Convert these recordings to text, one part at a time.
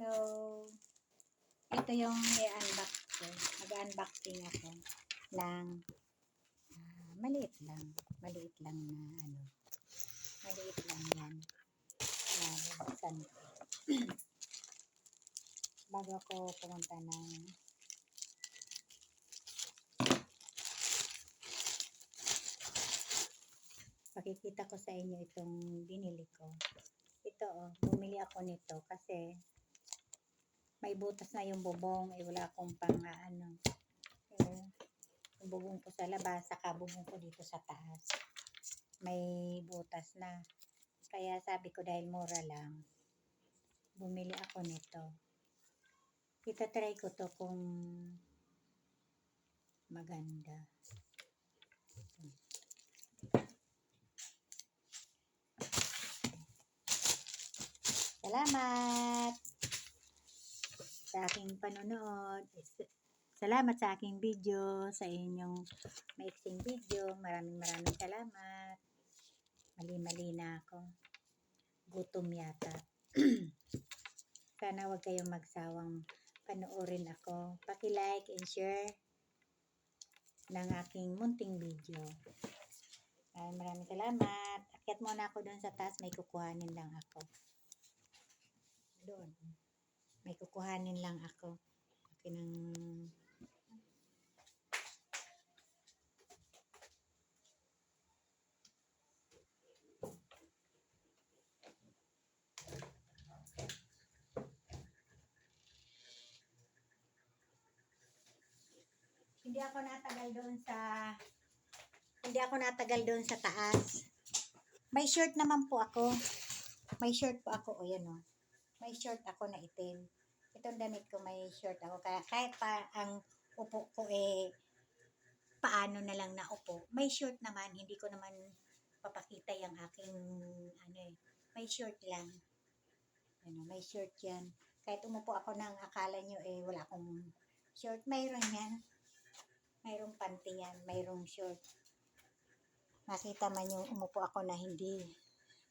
Hello. Ito yung i-unbox ko. Mag-unboxing ako ng ah, maliit lang. Maliit lang na ano. Maliit lang yan. Uh, bubuksan ko. Bago ako pumunta ng pakikita ko sa inyo itong binili ko. Ito oh, bumili ako nito kasi may butas na yung bubong, eh wala akong pang ah, ano. Yung bubong ko sa labas, saka bubong ko dito sa taas. May butas na. Kaya sabi ko dahil mura lang, bumili ako nito. Itatry ko to kung maganda. Salamat sa aking panonood. Salamat sa aking video, sa inyong maiksing video. Maraming maraming salamat. Mali-mali na ako. Gutom yata. Sana wag kayong magsawang panoorin ako. Paki-like and share ng aking munting video. Maraming maraming salamat. Akyat muna ako doon sa taas. May kukuhanin lang ako. Doon. May kukuhanin lang ako. Akin. Hindi ako natagal doon sa hindi ako natagal doon sa taas. May shirt naman po ako. May shirt po ako. O yan o. May shirt ako na itim. Itong damit ko may shirt ako. Kaya kahit pa ang upo ko eh paano na lang na upo. May shirt naman. Hindi ko naman papakita yung aking ano eh. May shirt lang. Ano, may shirt yan. Kahit umupo ako nang akala nyo eh wala akong shirt. Mayroon yan. Mayroong panty yan. Mayroong short. Nakita man yung umupo ako na hindi.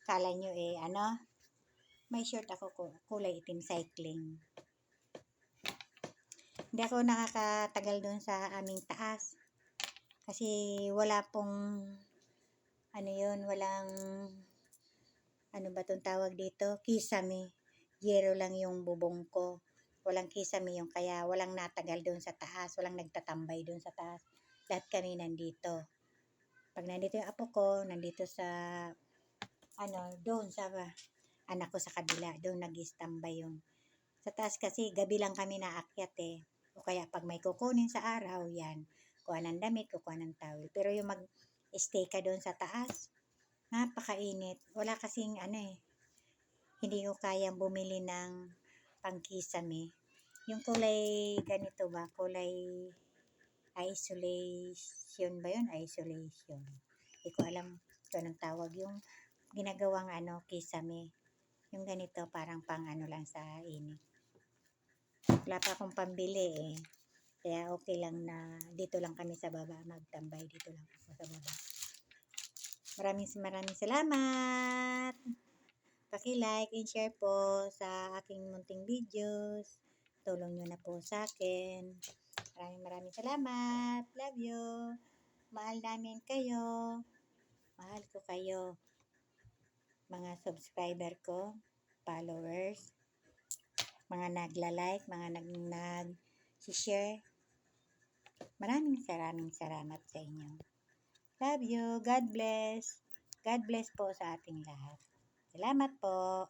Kala nyo eh, ano? May shirt ako ko, kulay itim cycling. Hindi ako nakakatagal doon sa aming taas. Kasi wala pong, ano yun, walang, ano ba itong tawag dito? Kisame. Yero lang yung bubong ko. Walang kisame yung kaya walang natagal doon sa taas. Walang nagtatambay doon sa taas. Lahat kami nandito. Pag nandito yung apo ko, nandito sa, ano, doon sa anak ko sa kabila, doon nag-standby yung. Sa taas kasi, gabi lang kami naakyat eh. O kaya pag may kukunin sa araw, yan. Kuha ng damit, kukuha ng towel. Pero yung mag-stay ka doon sa taas, napakainit. Wala kasing ano eh, hindi ko kayang bumili ng pangkisame. Yung kulay ganito ba? Kulay isolation ba yun? Isolation. Hindi ko alam kung anong tawag. Yung ginagawang ano, kisame. Yung ganito parang pang ano lang sa init. Wala pa akong pambili eh. Kaya okay lang na dito lang kami sa baba. Magtambay dito lang ako sa baba. Maraming maraming salamat. Paki-like and share po sa aking munting videos. Tulong nyo na po sa akin. Maraming maraming salamat. Love you. Mahal namin kayo. Mahal ko kayo. Mga subscriber ko, followers, mga nagla-like, mga nag-nag-share. Maraming maraming salamat sa inyo. Love you. God bless. God bless po sa ating lahat. Salamat po.